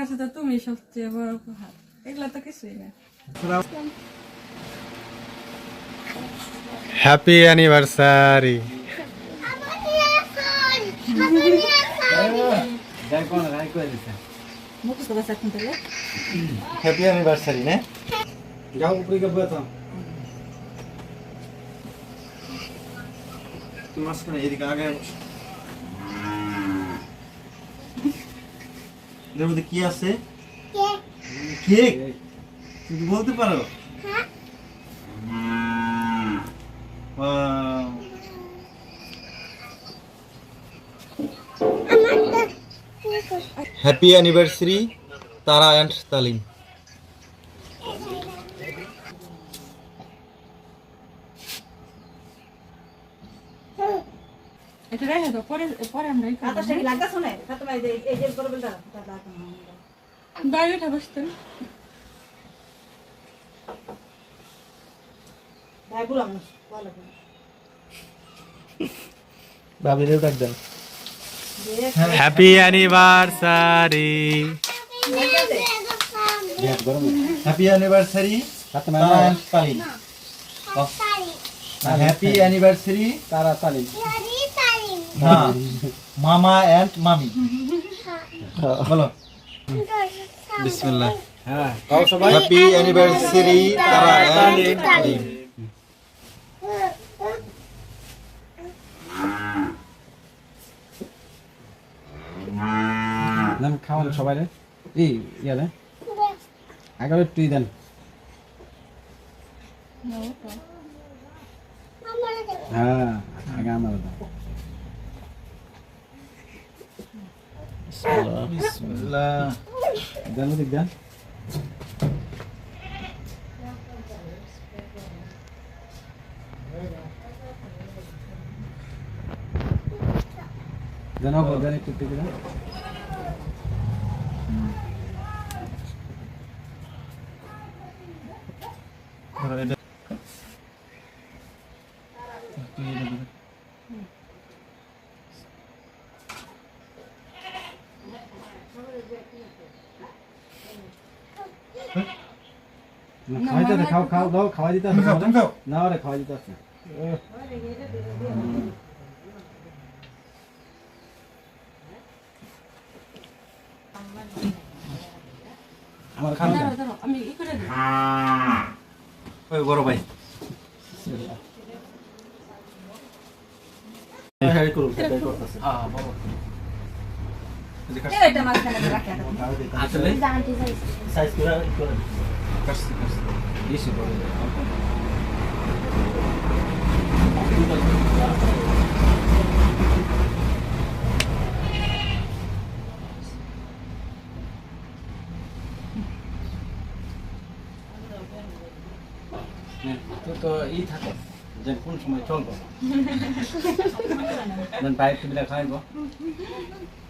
কাছে তো তুমি সবচেয়ে বড় উপহার এগুলা তো কিছুই না হ্যাপি অ্যানিভার্সারি মুখস্থ বাসা এখন তাহলে হ্যাপি অ্যানিভার্সারি না যাও উপরে গিয়ে বসো মাঝখানে এদিকে আগে এর মধ্যে কি আছে? কেক। তুমি বলতে পারো. হ্যাপি অ্যানিভার্সারি তারা অ্যান্ড তালিম এটা রেখে দাও পরে পরে আমরা ই কি লাগতেছ না? ফাতেমা এই এই যে বড় বেলটা বাইরে উঠে বসতেন ভাই বললাম না ভালো ভাবিরে ডাক দেন। Happy anniversary happy anniversary and happy anniversary তারা তালিম না মামা অ্যান্ড মামি। বলো। বিসমিল্লাহ। হ্যাঁ। কাও সবাই। হ্যাপি অ্যানিভার্সারি তারা অ্যান্ড নাম খাওয়ান সবাই রে। এই ইয়া রে। আগে তুই দেন। হ্যাঁ আগে আমার দাও বিসমিল্লাহ দেন ওদিক দেন দেন ওগো দেন একটু একটু দেন ধরো এটা না, খাওয়াইতে দে, খাও খাও দাও খাওয়াই দিতে তুমি খাও, তুমি খাও। না রে খাওয়াই দিতে আছে আমার খান আমি ই করে দিই। ওই বড় ভাই। হ্যাঁ করুন সেটাই করতেছে। হ্যাঁ বাবা এটা মাঝখানে রাখা আসলে সাইজ করে করে কাটছি কাটছি বেশি করে দে। নে, তো তো ই থাকে যে কোন সময় চলবো দেন বাইক টিভিটা খাইব নাম না এটা আছে তিনটে দাঁড়ি পিছা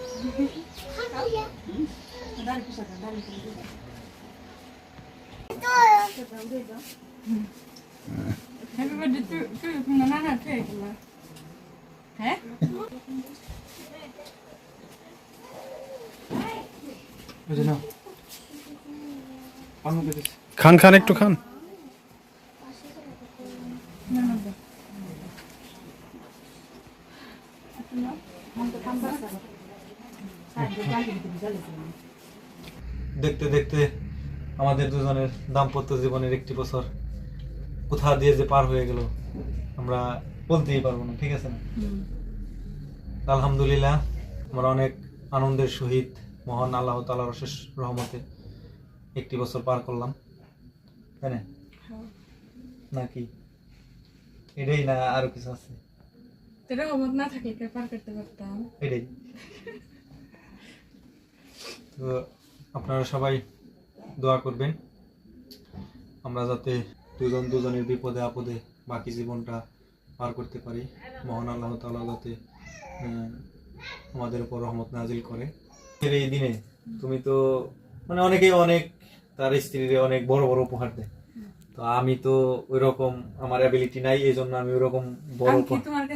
না না না ঠিক আছে বুঝে নাও আমি দিতেছি খান খান একটু খান। দেখতে দেখতে আমাদের দুজনের দাম্পত্য জীবনের একটি বছর কোথা দিয়ে যে পার হয়ে গেল আমরা বলতেই পারব না ঠিক আছে না? আলহামদুলিল্লাহ আমরা অনেক আনন্দের সহিত মহান আল্লাহ তালার অশেষ রহমতে একটি বছর পার করলাম তাই না? নাকি? এটাই না আরও কিছু আছে? না থাকলে পার করতে পারতাম? এটাই। তো আপনারা সবাই দোয়া করবেন। আমরা যাতে দুজন দুজনের বিপদে আপদে বাকি জীবনটা পার করতে পারি। মহান আল্লাহ তাআলা যাতে আমাদের উপর রহমত নাজিল করে। এই দিনে তুমি তো মানে অনেকেই অনেক তার স্ত্রীর অনেক বড় বড় উপহার দেয়। তো আমি তো ওই রকম আমার অ্যাবিলিটি নাই এই জন্য আমি ওই রকম বড়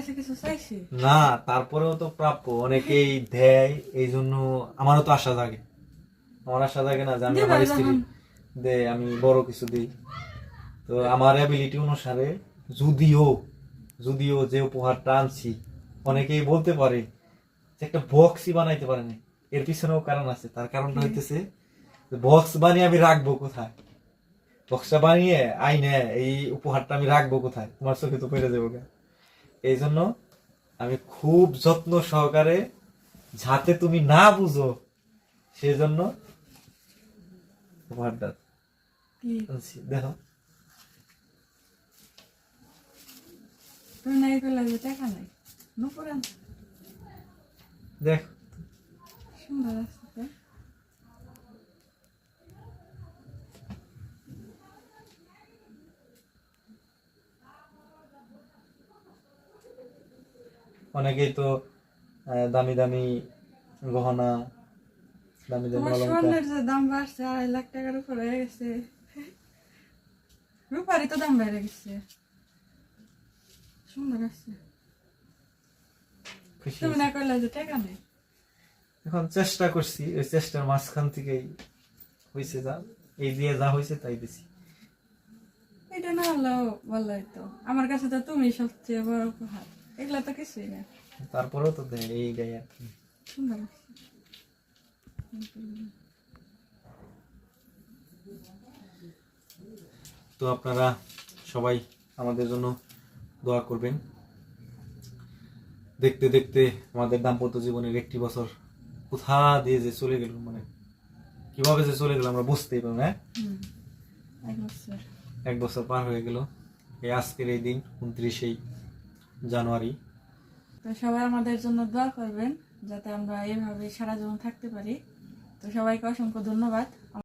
কাছে কিছু চাইছি? না তারপরেও তো প্রাপ্য। অনেকেই দেয় এই জন্য আমারও তো আশা জাগে। আমার আশা জাগে না যে আমি আমার স্ত্রী দে আমি বড় কিছু দিই। তো আমার অ্যাবিলিটি অনুসারে যদিও যদিও যে উপহারটা আনছি অনেকেই বলতে পারে যে একটা বক্সই বানাইতে পারে না এর পিছনেও কারণ আছে। তার কারণটা হইতেছে বক্স বানিয়ে আমি রাখব কোথায়? বক্সটা বানিয়ে আইনে এই উপহারটা আমি রাখব কোথায়? তোমার চোখে তো পেরে যাব। এই জন্য আমি খুব যত্ন সহকারে যাতে তুমি না বুঝো সেজন্য উপহারটা। দেখো। দেখ। সুন্দর আছে তো অনেকেই তো দামি দামি গহনা দামি দামি যে দাম বাড়ছে আড়াই লাখ টাকার উপর হয়ে গেছে। রূপারই তো দাম বেড়ে গেছে। সুন্দর আছে। তুমি না করলে যে টাকা নেই? এখন চেষ্টা করছি ওই চেষ্টার মাঝখান থেকেই হয়েছে যা এই দিয়ে যা হয়েছে তাই দিছি। এটা না হলেও ভালো হইতো আমার কাছে তো তুমি সবচেয়ে বড় উপহার। এগুলা তো কিছুই না। তারপরেও তো এই দেয় আর কি। সুন্দর। তো আপনারা সবাই আমাদের জন্য দোয়া করবেন। দেখতে দেখতে আমাদের দাম্পত্য জীবনের একটি বছর কোথা দিয়ে যে চলে গেল মানে কীভাবে যে চলে গেল আমরা বুঝতেই পারব এক বছর। এক বছর পার হয়ে গেল। এই আজকের এই দিন উনত্রিশেই জানুয়ারি। তো সবাই আমাদের জন্য দোয়া করবেন, যাতে আমরা এভাবে সারা জীবন থাকতে পারি। তো সবাইকে অসংখ্য ধন্যবাদ।